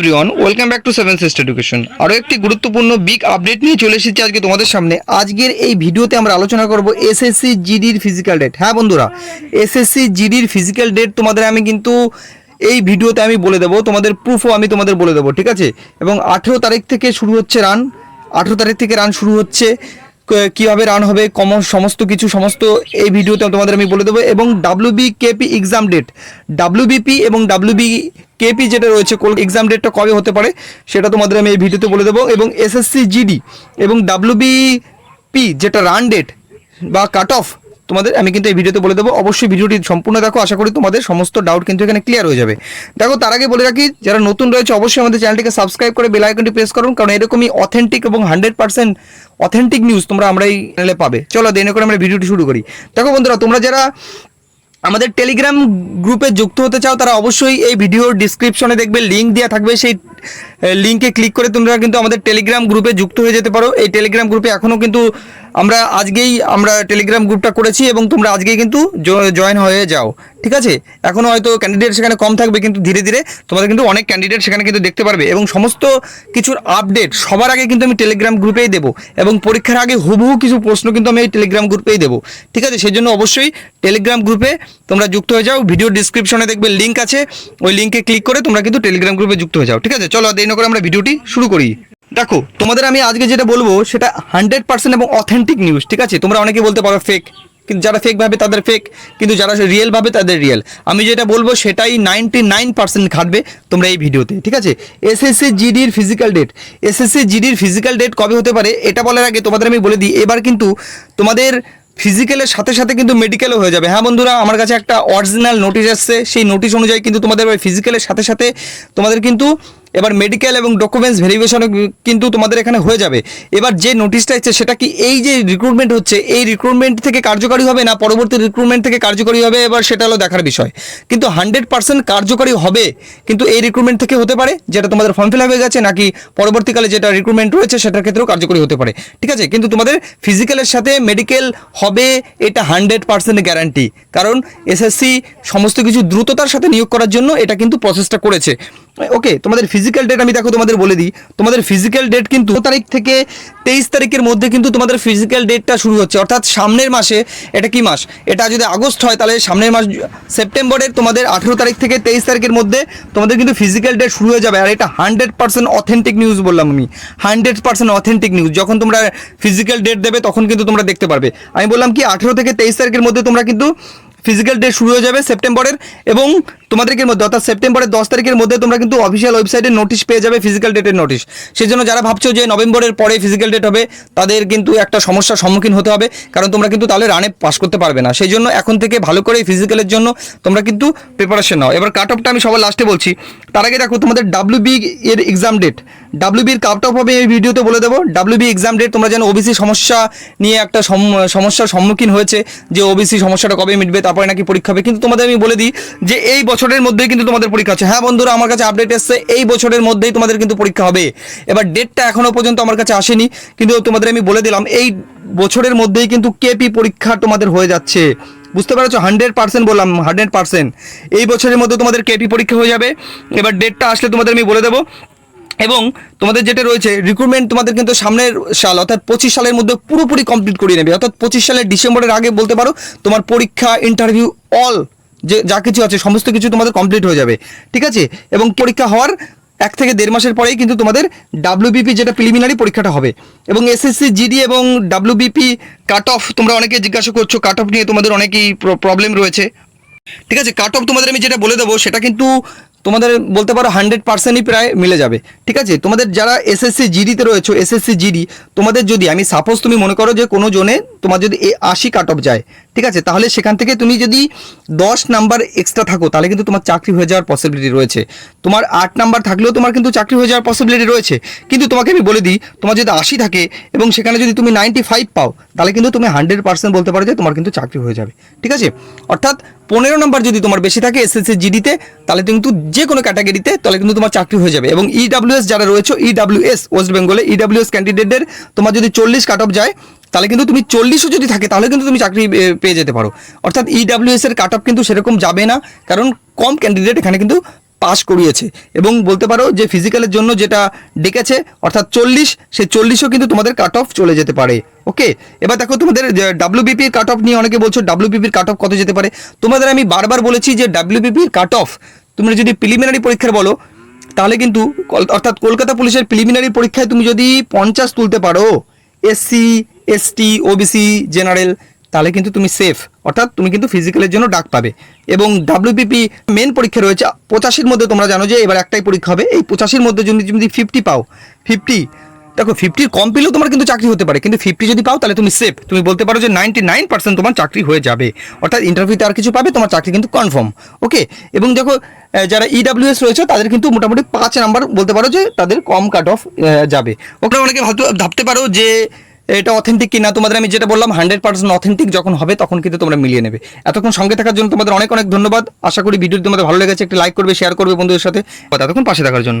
Everyone welcome back to seven sister education আরও একটি গুরুত্বপূর্ণ বিগ আপডেট নিয়ে চলে এসেছি আজকে তোমাদের সামনে। আজকের এই ভিডিওতে আমরা আলোচনা করব এসএসসি জিডির ফিজিক্যাল ডেট হ্যাঁ বন্ধুরা এসএসসি জিডির ফিজিক্যাল ডেট তোমাদের আমি কিন্তু এই ভিডিওতে আমি বলে দেবো। তোমাদের প্রুফও আমি তোমাদের বলে দেবো, ঠিক আছে? এবং আঠেরো তারিখ থেকে শুরু হচ্ছে রান আঠেরো তারিখ থেকে রান শুরু হচ্ছে। কীভাবে রান হবে কম সমস্ত কিছু, সমস্ত এই ভিডিওতে তোমাদের আমি বলে দেবো। এবং WB KP exam date WBP এবং ডাব্লিউবি কেপি যেটা রয়েছে এক্সাম ডেটটা কবে হতে পারে, সেটা তোমাদের আমি এই ভিডিওতে বলে দেবো। এবং এসএসসি জিডি এবং ডাব্লিউবিপি যেটা রান ডেট বা কাট অফ তোমাদের, আমি কিন্তু এই ভিডিওতে বলে দেবো, অবশ্যই ভিডিওটি সম্পূর্ণ দেখো, আশা করি তোমাদের সমস্ত ডাউট কিন্তু এখানে ক্লিয়ার হয়ে যাবে। দেখো, তার আগে বলে রাখি, যারা নতুন রয়েছে, অবশ্যই আমাদের চ্যানেলটিকে সাবস্ক্রাইব করে বেল আইকনটি প্রেস করুন, কারণ এরকমই অথেন্টিক এবং হান্ড্রেড পার্সেন্ট অথেন্টিক নিউজ তোমরা আমরা এই চ্যানেলে পাবে। চলো, দেরি না করে আমরা ভিডিওটি শুরু করি। দেখো বন্ধুরা, তোমরা যারা আমাদের টেলিগ্রাম গ্রুপে যুক্ত হতে চাও, তারা অবশ্যই এই ভিডিওর ডিসক্রিপশনে দেখবে লিঙ্ক দেওয়া থাকবে, সেই লিঙ্কে ক্লিক করে তোমরা কিন্তু আমাদের টেলিগ্রাম গ্রুপে যুক্ত হয়ে যেতে পারো। এই টেলিগ্রাম গ্রুপে এখনও কিন্তু আমরা আজকেই আমরা টেলিগ্রাম গ্রুপটা করেছি এবং তোমরা আজকেই কিন্তু জয়েন হয়ে যাও, ঠিক আছে? এখনও হয়তো ক্যান্ডিডেট সেখানে কম থাকবে কিন্তু ধীরে ধীরে তোমাদের কিন্তু অনেক ক্যান্ডিডেট সেখানে কিন্তু দেখতে পারবে এবং সমস্ত কিছুর আপডেট সবার আগে কিন্তু আমি টেলিগ্রাম গ্রুপেই দেবো এবং পরীক্ষার আগে হুবহু কিছু প্রশ্ন কিন্তু আমি এই টেলিগ্রাম গ্রুপেই দেবো, ঠিক আছে? সেই জন্য অবশ্যই টেলিগ্রাম গ্রুপে তোমরা যুক্ত হয়ে যাও ভিডিও ডিসক্রিপশনে দেখবে লিঙ্ক আছে, ওই লিঙ্কে ক্লিক করে তোমরা কিন্তু টেলিগ্রাম গ্রুপে যুক্ত হয়ে যাও, ঠিক আছে? চলো দেরি না করে আমরা ভিডিওটি শুরু করি। দেখো, তোমাদের আমি আজকে যেটা বলব, সেটা হান্ড্রেড পার্সেন্ট এবং অথেন্টিক নিউজ ঠিক আছে? তোমরা অনেকে বলতে পারো ফেক কিন্তু যারা ফেক ভাবে তাদের ফেক কিন্তু যারা রিয়েল ভাবে তাদের রিয়েল আমি যেটা বলব, সেটাই নাইনটি নাইন পার্সেন্ট খাটবে তোমরা এই ভিডিওতে, ঠিক আছে? এসএসসি জিডির ফিজিক্যাল ডেট এসএসসি জিডির ফিজিক্যাল ডেট কবে হতে পারে, এটা বলার আগে তোমাদের আমি বলে দিই, এবার কিন্তু তোমাদের ফিজিক্যালের সাথে সাথে কিন্তু মেডিকেলও হয়ে যাবে। হ্যাঁ বন্ধুরা, আমার কাছে একটা অরিজিনাল নোটিশ আসছে সেই নোটিশ অনুযায়ী কিন্তু তোমাদের ফিজিক্যালের সাথে সাথে তোমাদের কিন্তু এবার মেডিকেল এবং ডকুমেন্টস ভেরিফিকেশন কিন্তু তোমাদের এখানে হয়ে যাবে। এবার যে নোটিশটা এসছে, সেটা কি এই যে রিক্রুটমেন্ট হচ্ছে, এই রিক্রুটমেন্ট থেকে কার্যকরী হবে না পরবর্তী রিক্রুটমেন্ট থেকে কার্যকরী হবে? এবার সেটা হলো দেখার বিষয়। কিন্তু হান্ড্রেড পার্সেন্ট কার্যকরী হবে, কিন্তু এই রিক্রুটমেন্ট থেকে হতে পারে, যেটা তোমাদের ফর্ম ফিল হয়ে গেছে, নাকি পরবর্তীকালে যেটা রিক্রুটমেন্ট রয়েছে, সেটার ক্ষেত্রেও কার্যকরী হতে পারে। ঠিক আছে? কিন্তু তোমাদের ফিজিক্যালের সাথে মেডিকেল হবে, এটা হান্ড্রেড পার্সেন্ট গ্যারান্টি কারণ এসএসসি সমস্ত কিছু দ্রুততার সাথে নিয়োগ করার জন্য এটা কিন্তু প্রসেসটা করেছে। ওকে, তোমাদের ফিজিক্যাল ডেট আমি দেখো তোমাদের বলে দিই। তোমাদের ফিজিক্যাল ডেট কিন্তু তারিখ থেকে তেইশ তারিখের মধ্যে কিন্তু তোমাদের ফিজিক্যাল ডেটটা শুরু হচ্ছে। অর্থাৎ সামনের মাসে, এটা কি মাস? এটা যদি আগস্ট হয় তাহলে সামনের মাস সেপ্টেম্বরের তোমাদের আঠেরো তারিখ থেকে তেইশ তারিখের মধ্যে তোমাদের কিন্তু ফিজিক্যাল ডেট শুরু হয়ে যাবে। আর এটা হান্ড্রেড পার্সেন্ট অথেন্টিক নিউজ বললাম আমি। হান্ড্রেড পার্সেন্ট অথেন্টিক নিউজ যখন তোমরা ফিজিক্যাল ডেট দেবে তখন কিন্তু তোমরা দেখতে পারবে। আমি বললাম কি, আঠেরো থেকে তেইশ তারিখের মধ্যে তোমরা কিন্তু ফিজিক্যাল ডে শুরু হয়ে যাবে সেপ্টেম্বরের এবং তোমাদেরকে মধ্যে, অর্থাৎ সেপ্টেম্বরের দশ তারিখের মধ্যে তোমরা কিন্তু অফিসিয়াল ওয়েবসাইটে নোটিশ পেয়ে যাবে ফিজিক্যাল ডেটের নোটিশ সেই জন্য যারা ভাবছ যে নভেম্বরের পরে ফিজিক্যাল ডেট হবে, তাদের কিন্তু একটা সমস্যার সম্মুখীন হতে হবে, কারণ তোমরা কিন্তু তাহলে রানে পাস করতে পারবে না। সেই জন্য এখন থেকে ভালো করে ফিজিক্যালের জন্য তোমরা কিন্তু প্রিপারেশন নাও। এবার কাট অফটা আমি সবার লাস্টে বলছি। তার আগে দেখো তোমাদের ডাব্লিউবি এর এক্সাম ডেট ডাব্লিউবির কাট অফ হবে এই ভিডিওতে বলে দেবো। ডাব্লিউবি এক্সাম ডেট তোমরা যেন ওবিসি সমস্যা নিয়ে একটা সম- সমস্যার সম্মুখীন হয়েছে যে ওবিসি সমস্যাটা কবে মিটবে, তারপরে নাকি পরীক্ষা হবে। কিন্তু তোমাদের আমি বলে দিই যে এই বছরের মধ্যেই কিন্তু তোমাদের পরীক্ষা আছে হ্যাঁ বন্ধুরা, আমার কাছে আপডেট এসছে। এই বছরের মধ্যেই তোমাদের কিন্তু পরীক্ষা হবে। এবার ডেটটা এখনও পর্যন্ত আমার কাছে আসেনি। কিন্তু তোমাদের আমি বলে দিলাম, এই বছরের মধ্যেই কিন্তু কেপি পরীক্ষা তোমাদের হয়ে যাচ্ছে। বুঝতে পারছ? হান্ড্রেড পার্সেন্ট বললাম হান্ড্রেড পার্সেন্ট এই বছরের মধ্যে তোমাদের কেপি পরীক্ষা হয়ে যাবে। এবার ডেটটা আসলে তোমাদের আমি বলে দেবো। এবং তোমাদের যেটা রয়েছে রিক্রুটমেন্ট তোমাদের কিন্তু সামনের সাল, অর্থাৎ পঁচিশ সালের মধ্যে পুরোপুরি কমপ্লিট করিয়ে নেবে। অর্থাৎ পঁচিশ সালের ডিসেম্বরের আগে বলতে পারো, তোমার পরীক্ষা ইন্টারভিউ অল যে যা কিছু আছে, সমস্ত কিছু তোমাদের কমপ্লিট হয়ে যাবে। ঠিক আছে? এবং পরীক্ষা হওয়ার এক থেকে দেড় মাসের পরেই কিন্তু তোমাদের ডাব্লিউবিপি যেটা প্রিলিমিনারি পরীক্ষাটা হবে এবং এসএসসি জিডি এবং ডাব্লিউবিপি কাট অফ তোমরা অনেকে জিজ্ঞাসা করছ কাট অফ নিয়ে তোমাদের অনেকই প্রবলেম রয়েছে। ঠিক আছে কাট অফ তোমাদের আমি যেটা বলে দেবো, সেটা কিন্তু তোমাদের বলতে পারো হান্ড্রেড পার্সেন্টই প্রায় মিলে যাবে। ঠিক আছে, তোমাদের যারা এসএসসি জিডিতে রয়েছে এসএসসি জিডি তোমাদের যদি, আমি সাপোজ তুমি মনে করো যে কোনো জনে তোমার যদি এ আশি কাট অফ যায় ঠিক আছে? তাহলে সেখান থেকে তুমি যদি দশ নাম্বার এক্সট্রা থাকো, তাহলে কিন্তু তোমার চাকরি হয়ে যাওয়ার পসিবিলিটি রয়েছে। তোমার আট নাম্বার থাকলেও তোমার কিন্তু চাকরি হয়ে যাওয়ার পসিবিলিটি রয়েছে। কিন্তু তোমাকে আমি বলে দিই, তোমার যদি আশি থাকে এবং সেখানে যদি তুমি নাইনটি ফাইভ পাও, তাহলে কিন্তু তুমি হান্ড্রেড পার্সেন্ট বলতে পারো যে তোমার কিন্তু চাকরি হয়ে যাবে। ঠিক আছে? অর্থাৎ পনেরো নম্বর যদি তোমার বেশি থাকে এস এসএসসি জিডিতে তাহলে কিন্তু যে কোনো ক্যাটাগরিতে তাহলে কিন্তু তোমার চাকরি হয়ে যাবে। এবং ইডাব্লিউএস যারা রয়েছে ইডাব্লিউএস ওয়েস্ট বেঙ্গলে ইডাব্লিউএস ক্যান্ডিডেটদের তোমার যদি চল্লিশ কাট অফ যায় তাহলে কিন্তু তুমি চল্লিশও যদি থাকে, তাহলে কিন্তু তুমি চাকরি পেয়ে যেতে পারো। অর্থাৎ ইডাব্লিউএস এর কাট অফ কিন্তু সেরকম যাবে না, কারণ কম ক্যান্ডিডেট এখানে কিন্তু পাশ করিয়েছে। এবং বলতে পারো যে ফিজিক্যালের জন্য যেটা ডেকেছে, অর্থাৎ চল্লিশ সে চল্লিশও কিন্তু তোমাদের কাট অফ চলে যেতে পারে। ওকে? এবার দেখো তোমাদের ডাব্লিউবিপির কাট অফ নিয়ে অনেকে বলছো ডাব্লিউবিপির কাট অফ কত যেতে পারে? তোমাদের আমি বারবার বলেছি যে ডাব্লিউবিপির কাট অফ তোমরা যদি প্রিলিমিনারি পরীক্ষার বলো, তাহলে কিন্তু অর্থাৎ কলকাতা পুলিশের প্রিলিমিনারি পরীক্ষায় তুমি যদি পঞ্চাশ তুলতে পারো এসসি এসটি ওবিসি জেনারেল তাহলে কিন্তু তুমি সেফ অর্থাৎ তুমি কিন্তু ফিজিক্যালের জন্য ডাক পাবে। এবং ডাব্লিউপিপি মেন পরীক্ষা রয়েছে পঁচাশির মধ্যে। তোমরা জানো যে এবার একটাই পরীক্ষা হবে। এই পঁচাশির মধ্যে যদি তুমি ফিফটি পাও ফিফটি দেখো ফিফটির কম পেলেও তোমার কিন্তু চাকরি হতে পারে। কিন্তু ফিফটি যদি পাও, তাহলে তুমি সেফ তুমি বলতে পারো যে নাইনটি নাইন পার্সেন্ট তোমার চাকরি হয়ে যাবে। অর্থাৎ ইন্টারভিউতে আর কিছু পাবে, তোমার চাকরি কিন্তু কনফার্ম ওকে এবং দেখো যারা ইডাব্লিউএস রয়েছে, তাদের কিন্তু মোটামুটি পাঁচ নাম্বার বলতে পারো যে তাদের কম কাট অফ যাবে। ওখানে অনেকে ভাবতে ভাবতে পারো যে এটা অথেন্টিক কিনা তোমাদের আমি যেটা বললাম হান্ড্রেড পার্সেন্ট অথেন্টিক যখন হবে, তখন কিন্তু তোমরা মিলিয়ে নেবে। এতক্ষণ সঙ্গে থাকার জন্য তোমাদের অনেক অনেক ধন্যবাদ। আশা করি ভিডিওটি তোমাদের ভালো লেগেছে, একটি লাইক করবে শেয়ার করবে বন্ধুদের সাথে। এতক্ষণ পাশে থাকার জন্য।